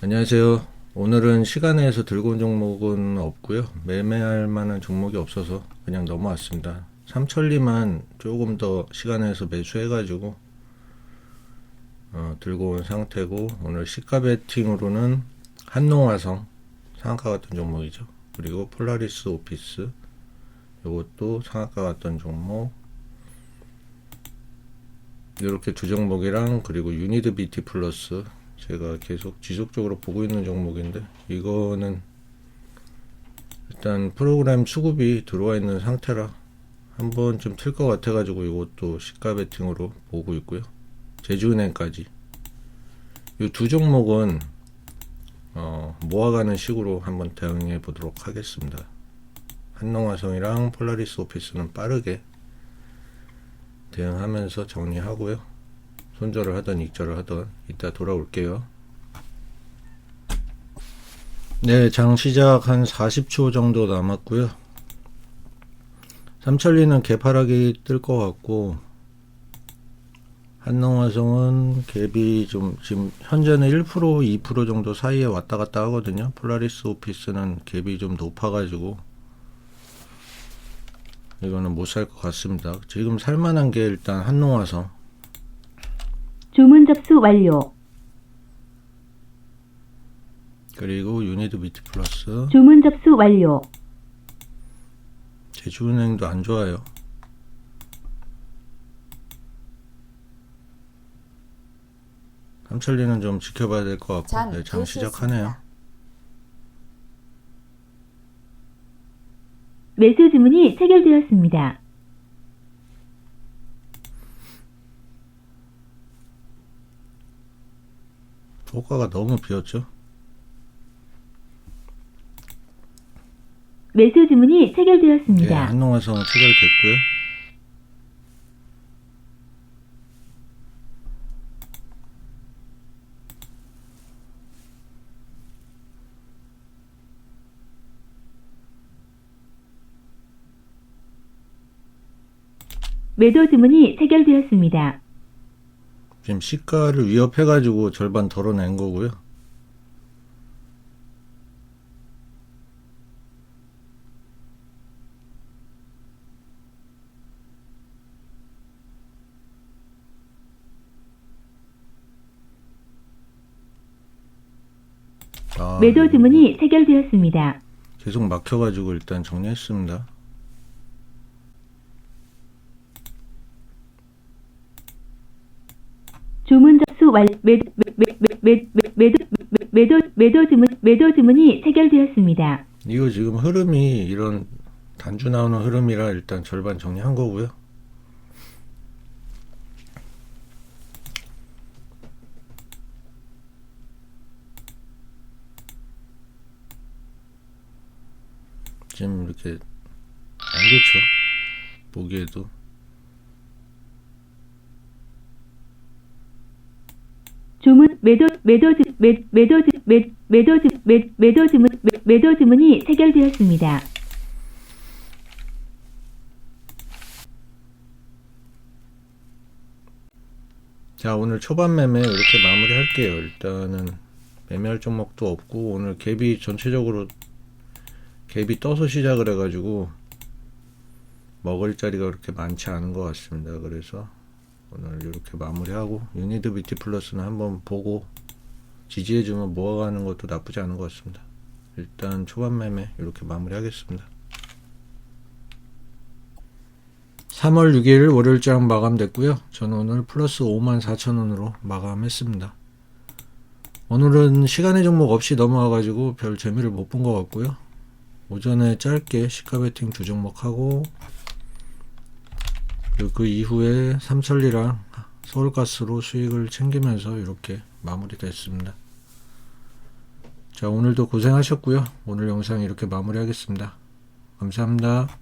안녕하세요. 오늘은 시간에서 들고 온 종목은 없고요. 매매할 만한 종목이 없어서 그냥 넘어왔습니다. 삼천리만 조금 더 시간에서 매수해가지고 어, 들고 온 상태고 오늘 시가 베팅으로는 한농화성 상한가 같은 종목이죠. 그리고 폴라리스 오피스 이것도 상한가 같던 종목 이렇게 두 종목이랑 그리고 유니드 BT 플러스 제가 계속 지속적으로 보고 있는 종목인데 이거는 일단 프로그램 수급이 들어와 있는 상태라 한 번쯤 틀것 같아 가지고 이것도 시가 베팅으로 보고 있고요. 제주은행까지. 이 두 종목은 어, 모아가는 식으로 한번 대응해 보도록 하겠습니다. 한농화성이랑 폴라리스 오피스는 빠르게 대응하면서 정리하고요 손절을 하던 익절을 하던 이따 돌아올게요. 네, 장 시작 한 40초 정도 남았고요. 삼천리는 개파락이 뜰 것 같고 한농화성은 갭이 좀 지금 현재는 1% 2% 정도 사이에 왔다 갔다 하거든요. 폴라리스 오피스는 갭이 좀 높아가지고 이거는 못 살 것 같습니다. 지금 살만한 게 일단 한농화성 주문 접수 완료. 그리고 유니드 비트 플러스 주문 접수 완료. 제주은행도 안 좋아요. 삼천리는 좀 지켜봐야 될 것 같고 장 네, 장 시작하네요. 매수 주문이 체결되었습니다. 효과가 너무 비었죠. 매수 주문이 예, 체결되었습니다. 한농화성은 체결됐고요. 매도 주문이 체결되었습니다. 지금 시가를 위협해가지고 절반 덜어낸 거고요. 아, 매도 주문이 체결되었습니다. 계속 막혀가지고 일단 정리했습니다. 주문 접수 완 매도 매도 매도 주문 매도 주문이 체결되었습니다. 이거 지금 흐름이 이런 단주 나오는 흐름이라 일단 절반 정리한 거고요. 지금 이렇게 안 좋죠. 보기에도. 주문 매도 매도 주 매, 매도 주 매, 매도 주 매, 매도 주문 매, 매도 주문이 체결되었습니다. 자 오늘 초반 매매 이렇게 마무리 할게요 일단은 매매할 종목도 없고 오늘 갭이 전체적으로 갭이 떠서 시작을 해가지고 먹을 자리가 그렇게 많지 않은 것 같습니다 그래서 오늘 이렇게 마무리하고 유니드 비티 플러스는 한번 보고 지지해주면 모아가는 것도 나쁘지 않은 것 같습니다 일단 초반 매매 이렇게 마무리 하겠습니다 3월 6일 월요일장 마감됐고요. 저는 오늘 플러스 54,000원으로 마감했습니다. 오늘은 시간의 종목 없이 넘어와가지고 별 재미를 못 본 것 같고요. 오전에 짧게 시가 베팅 두 종목 하고 그리고 그 이후에 삼천리랑 서울가스로 수익을 챙기면서 이렇게 마무리됐습니다. 자 오늘도 고생하셨고요. 오늘 영상 이렇게 마무리하겠습니다. 감사합니다.